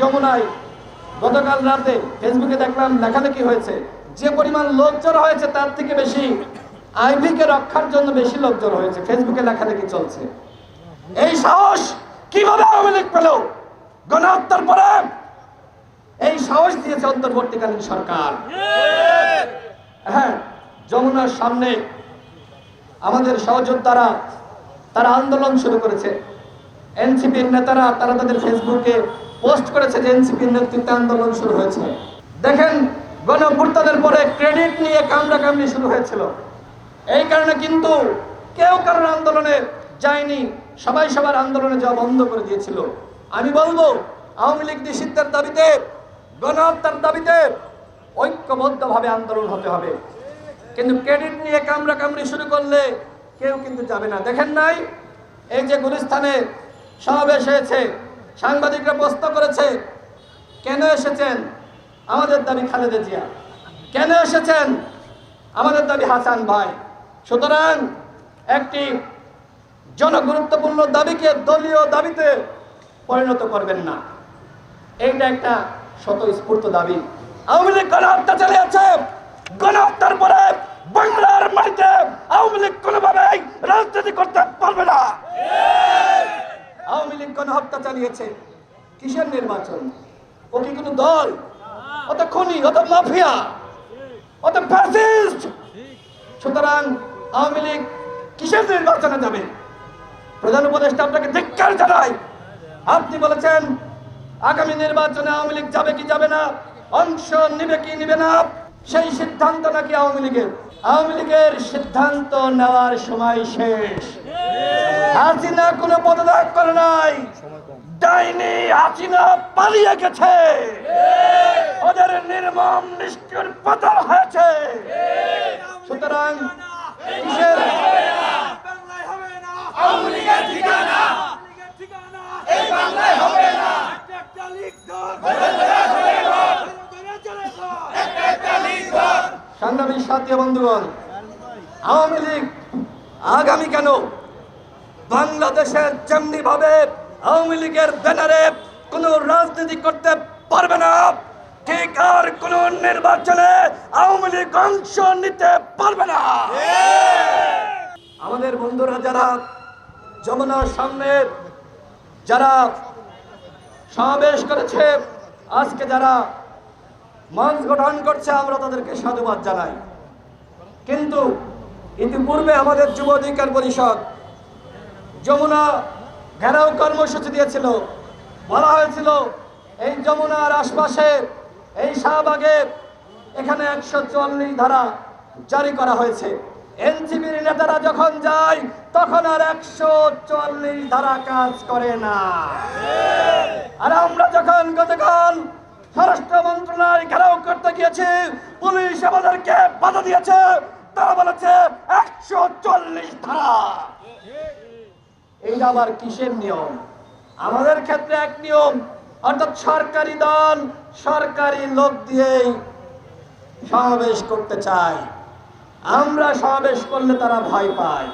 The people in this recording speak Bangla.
যমুনায় গতকাল রাতে ফেসবুকে দেখলাম, লেখালেখি হয়েছে। যে পরিমাণ লোক জড়ো হয়েছে, তার থেকে বেশি আইভিকে রক্ষার জন্য বেশি লোক জড়ো হয়েছে। ফেসবুকে লেখালেখি চলছে। এই সাহস কীভাবে আওয়ামী লীগ পেল? গণহত্যার পরে এই সাহস দিয়েছে অন্তর্বর্তীকালীন সরকার। হ্যাঁ যমুনার সামনে আমাদের সহযোদ্ধারা তারা আন্দোলন শুরু করেছে। এনসিপির নেতারা, তারা তাদের ফেসবুকে পোস্ট করেছে যে এনসিপির নেতৃত্বে আন্দোলন শুরু হয়েছে। দেখেন গণভুর্তাদের পরে ক্রেডিট নিয়ে কামড়া কামড়ি শুরু হয়েছিল। এই কারণে কিন্তু কেউ কারোর আন্দোলনে যায়নি, সবাই সবার আন্দোলনে যাওয়া বন্ধ করে দিয়েছিল। আমি বলব, আওয়ামী লীগ নিষিদ্ধের দাবিতে, গণহত্যার দাবিতে ঐক্যবদ্ধভাবে আন্দোলন হতে হবে। কিন্তু ক্রেডিট নিয়ে কামড়া কামড়ি শুরু করলে কেউ কিন্তু যাবে না। দেখেন নাই, এই যে গুলিস্তানে সমাবেশ হয়েছে, সাংবাদিকরা প্রশ্ন করেছে, কেন এসেছেন আমাদের দাবি খালেদা জিয়া? কেন এসেছেন আমাদের দাবি হাসান ভাই? সুতরাং একটি জনগুরুত্বপূর্ণ দাবিকে দলীয় দাবিতে পরিণত করবেন না। এইটা একটা স্বতঃস্ফূর্ত দাবি। আওয়ামী লীগ গণহত্যা চালিয়েছে। গণহত্যার পরে বাংলার মাটিতে আওয়ামী লীগ কোনোভাবেই রাজনীতি করতে পারবে না। লীগ গণহত্যা চালিয়েছে? কিসের নির্বাচন? ও কি কোনো দল? অত খনি অত মাফিয়া অত ফ্যাসিস্ট। সুতরাং আওয়ামী লীগ কিসের নির্বাচনে যাবে? প্রধান উপদেষ্টা আপনাকে ধিক্কার জানাই আপনি বলেছেন, আগামী নির্বাচনে আওয়ামী লীগ যাবে কি যাবে না? অংশ নিবে কি নিবে না? সেই সিদ্ধান্ত নাকি আওয়ামী লীগের? আওয়ামী লীগের সিদ্ধান্ত নেওয়ার সময় শেষ। হাসিনা কোনো পদত্যাগ করে নাই। ডাইনি হাসিনা পালিয়ে গেছে। ওদের নির্মম নিষ্ঠুর পতন হয়েছে। সুতরাং কিসের? বাংলায় হবে না। আওয়ামী লীগের ঠিকানা লীগের ঠিকানা এই বাংলায় হবে না একটা একটা লীগ ধর ধরে ধরে ধরে ধর, ধরে চলে ধর একটা একটা লীগ ধর। সাংবাদিক সাথী বন্ধুগণ, আওয়ামী লীগ আগামী কেন? বাংলাদেশের যেমনি ভাবে আওয়ামী লীগের ব্যানারে কোনো রাজনীতি করতে পারবে না, ঠিক আর কোন নির্বাচনে আওয়ামী লীগ অংশ নিতে পারবে না। আমাদের বন্ধুরা যারা যমুনার সামনে যারা সমাবেশ করেছে, আজকে যারা মঞ্চ গঠন করছে, আমরা তাদেরকে সাধুবাদ জানাই। কিন্তু ইতিপূর্বে আমাদের যুব অধিকার পরিষদ যমুনা ঘেরাও কর্মসূচি দিয়েছিল। বলা হয়েছিল, এই যমুনার আশপাশে, এই শাহবাগে এখানে একশো চুয়াল্লিশ ধারা জারি করা হয়েছে। এনসিপির নেতারা যখন যায়, তখন আর একশো চুয়াল্লিশ ধারা কাজ করে না। আর আমরা যখন গতকাল স্বরাষ্ট্র মন্ত্রণালয় ঘেরাও করতে গিয়েছি। পুলিশ আমাদেরকে বাধা দিয়েছে। তারা বলেছে, একশো চল্লিশ ধারা। এইটা আবার কিসের নিয়ম? আমাদের ক্ষেত্রে এক নিয়ম, অর্থাৎ সরকারি দল সরকারি লোক দিয়েই সমাবেশ করতে চায়। আমরা সমাবেশ করলে তারা ভয় পায়।